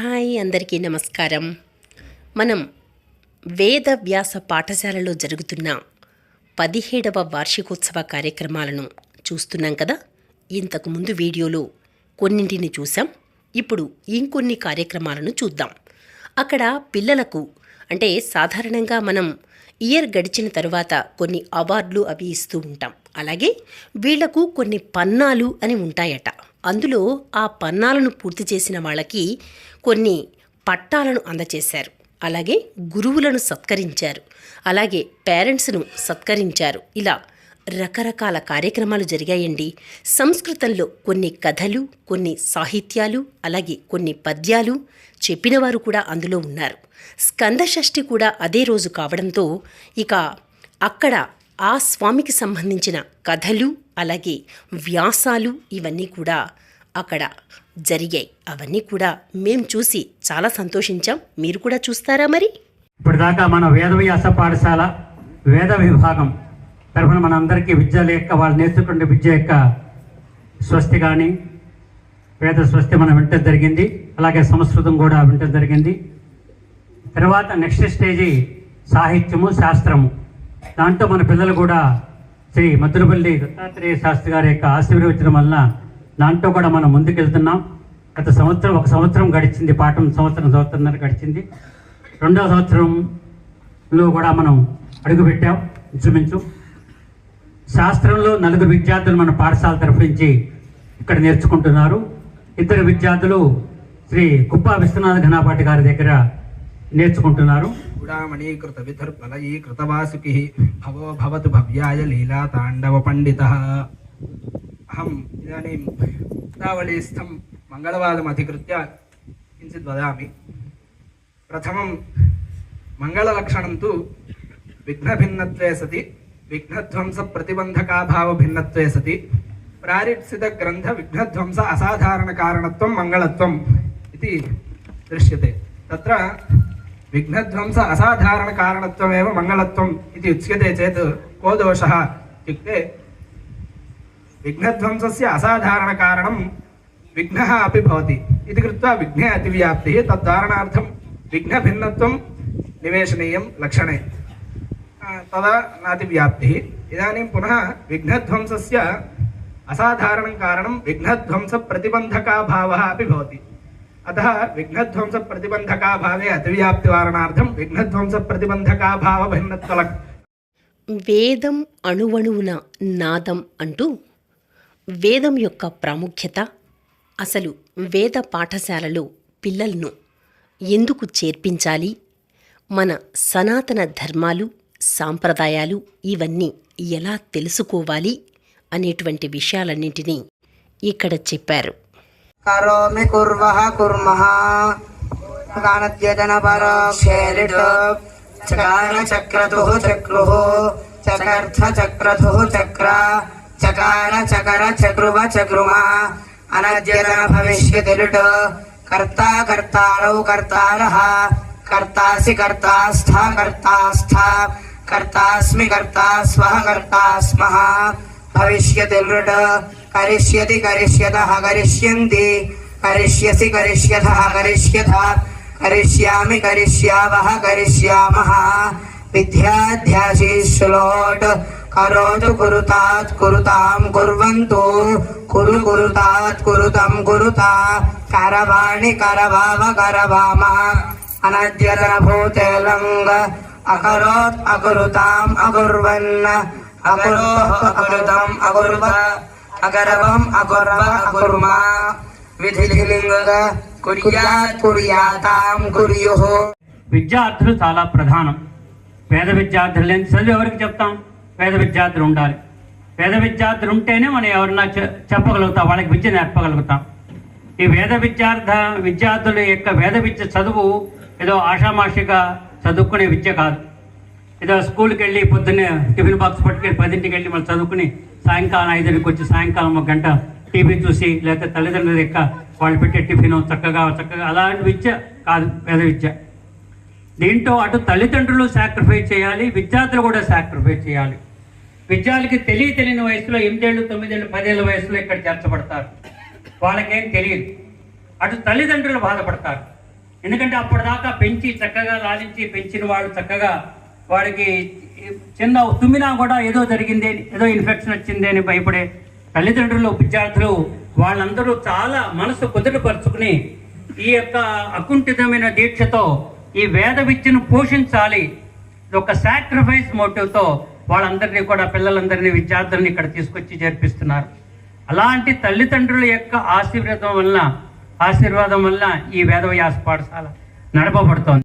Hi అందరికీ నమస్కారం. మనం వేద వ్యాస పాఠశాలలో జరుగుతున్న పదిహేడవ వార్షికోత్సవ కార్యక్రమాలను చూస్తున్నాం కదా? ఇంతకు ముందు వీడియోలో కొన్నింటిని చూసాం ఇప్పుడు ఇంకొన్ని కార్యక్రమాలను చూద్దాం. అక్కడ పిల్లలకు అంటే సాధారణంగా మనం ఇయర్ గడిచిన తరువాత కొన్ని అవార్డులు అవి ఇస్తూ ఉంటాం. అలాగే వీళ్ళకు కొన్ని పన్నాలు అని ఉంటాయట. అందులో ఆ పన్నాలను పూర్తి చేసిన వాళ్ళకి కొన్ని పట్టాలను అందచేశారు. అలాగే గురువులను సత్కరించారు. అలాగే పేరెంట్స్ను సత్కరించారు. ఇలా రకరకాల కార్యక్రమాలు జరిగాయండి. సంస్కృతంలో కొన్ని కథలు కొన్ని సాహిత్యాలు అలాగే కొన్ని పద్యాలు చెప్పినవారు కూడా అందులో ఉన్నారు. స్కందషష్ఠి కూడా అదే రోజు కావడంతో ఇక అక్కడ ఆ స్వామికి సంబంధించిన కథలు అలాగే వ్యాసాలు ఇవన్నీ కూడా అక్కడ జరిగాయి. అవన్నీ కూడా మేము చూసి చాలా సంతోషించాం. మీరు కూడా చూస్తారా మరి? ఇప్పటిదాకా మన వేదవ్యాస పాఠశాల వేద విభాగం తరఫున మన అందరికీ విద్యల యొక్క వాళ్ళు నేర్చుకునే విద్య యొక్క స్వస్తి కానీ వేద స్వస్తి మనం వింటం జరిగింది. అలాగే సంస్కృతం కూడా వింటం జరిగింది. తర్వాత నెక్స్ట్ స్టేజీ సాహిత్యము శాస్త్రము. దాంట్లో మన పిల్లలు కూడా శ్రీ మధురపల్లి దత్తాత్రేయ శాస్త్రి గారి యొక్క ఆశీర్వచనం వలన దాంట్లో కూడా మనం ముందుకెళ్తున్నాం. గత సంవత్సరం ఒక సంవత్సరం గడిచింది పాఠం సంవత్సరం సంవత్సరంన్నర గడిచింది. రెండవ సంవత్సరంలో కూడా మనం అడుగుపెట్టాం. ఇంచుమించు శాస్త్రంలో నలుగురు విద్యార్థులు మన పాఠశాల తరఫు నుంచి ఇక్కడ నేర్చుకుంటున్నారు. ఇద్దరు విద్యార్థులు శ్రీ కుప్ప విశ్వనాథ ఘనాపాటి గారి దగ్గర నేర్చుకుంటున్నారు. చూడామణీకృత విధుర్బలయీకృత వాసుకి భవో భవతు భవ్యాయ లీలా తాండవ పండిత. అహం ఇదానీం ముక్తావళీస్థం మంగళవాదం అధికృత్య కించిత్ వదామి. ప్రథమం మంగళలక్షణం తు విఘ్నభిన్నత్వే సతి విఘ్నధ్వంస ప్రతిబంధకాభావ భిన్నత్వే సతి. ప్రారిప్సిత గ్రంథ విఘ్నధ్వంస అసాధారణ కారణత్వం మంగళత్వం ఇది దృశ్యతే. తత్ర విఘ్నధ్వంస అసాధారణ కారణత్వమేవ మంగళత్వం ఇది ఉచ్యతే చేత్ కో దోష ఇత్యుక్తే విఘ్నధ్వంసస్య అసాధారణ కారణం విఘ్న అపి భవతి. ఇది కృత్వా విఘ్నే అతివ్యాప్తి. తద్ధారణార్థం విఘ్నభిన్నత్వం నివేశనీయం లక్షణే. తదా నాతివ్యాప్తి ఇదానీ పునః విఘ్నధ్వంస అసాధారణం కారణం విఘ్నధ్వంస ప్రతిబంధకాభావ అవి భవతి. అత విఘ్నధ్వంస ప్రతిబంధకాభావే అతివ్యాప్తి వారణార్థం విఘ్నధ్వంస ప్రతిబంధకాభావ భిన్నత్వల వేదం అణువణువున నాదం అంటూ వేదం యొక్క ప్రాముఖ్యత అసలు వేద పాఠశాలలో పిల్లలను ఎందుకు చేర్పించాలి? మన సనాతన ధర్మాలు సాంప్రదాయాలు ఇవన్నీ ఎలా తెలుసుకోవాలి అనేటువంటి విషయాలన్నింటినీ ఇక్కడ చెప్పారు. కరోమి చకార చక్ర చకార చక్రువ చక్రుమ కర్తారౌ కర్తారహ కర్తాసి కర్తాస్థ కర్తాస్థ कर्तास्मि कर्ता, स्वः कर्ता स्मः भविष्यति लृट् करिष्यति करिष्यतः, करिष्यन्ति। करिष्यसि करिष्यतः, करिष्यथ। करिष्यामि करिष्यावः, करिष्यामः। विद्याध्याशीश्लोट् करोतु कुरु कुरुता करवाणि करवाव करवाम। अनद्यतनभूतेलङ्ग అకరోత్ అకరుతాం అకుర్వన్న అకరోహ అకురుతం అకుర్వ అకరవం అకుర్వ అకుర్మ విధిలింగ కుర్యాత్ కుర్యాతాం కుర్యు విద్యార్థులు చాలా ప్రధానం. పేద విద్యార్థులు లేని చదువు ఎవరికి చెప్తాం? పేద విద్యార్థులు ఉండాలి. పేద విద్యార్థులు ఉంటేనే మనం ఎవరన్నా చెప్పగలుగుతాం వాళ్ళకి విద్య నేర్పగలుగుతాం. ఈ వేద విద్యార్థ విద్యార్థుల యొక్క వేద విద్య చదువు ఏదో ఆషామాషిగా చదువుకునే విద్య కాదు. ఏదో స్కూల్కి వెళ్ళి పొద్దున్నే టిఫిన్ బాక్స్ పట్టుకెళ్ళి పదింటికి వెళ్ళి మళ్ళీ చదువుకుని సాయంకాలం ఐదుకి వచ్చి సాయంకాలం ఒక గంట టీవీ చూసి లేకపోతే తల్లిదండ్రుల యొక్క వాళ్ళు పెట్టే టిఫిన్ చక్కగా చక్కగా అలాంటి విద్య కాదు పేద విద్య. దీంట్లో అటు తల్లిదండ్రులు సాక్రిఫైస్ చేయాలి విద్యార్థులు కూడా సాక్రిఫైస్ చేయాలి. విద్యార్థులకి తెలియ తెలియని వయసులో ఎనిమిదేళ్ళు తొమ్మిదేళ్ళు పదేళ్ళ వయసులో ఇక్కడ చేర్చబడతారు. వాళ్ళకేం తెలియదు. అటు తల్లిదండ్రులు బాధపడతారు. ఎందుకంటే అప్పటిదాకా పెంచి చక్కగా లాలించి పెంచిన వాళ్ళు చక్కగా వాడికి చిన్న తుమ్మినా కూడా ఏదో జరిగింది ఏదో ఇన్ఫెక్షన్ వచ్చింది అని భయపడే తల్లిదండ్రులు విద్యార్థులు వాళ్ళందరూ చాలా మనసు కుదుటపరుచుకుని ఈ యొక్క అకుంఠితమైన దీక్షతో ఈ వేద విద్యను పోషించాలి. ఇది ఒక సాక్రిఫైస్ మోటివ్తో వాళ్ళందరినీ కూడా పిల్లలందరినీ విద్యార్థులని ఇక్కడ తీసుకొచ్చి చేర్పిస్తున్నారు. అలాంటి తల్లిదండ్రుల యొక్క ఆశీర్వాదం వలన ఆశీర్వాదం వల్ల ఈ వేదవ్యాస పాఠశాల నడపబడుతోంది.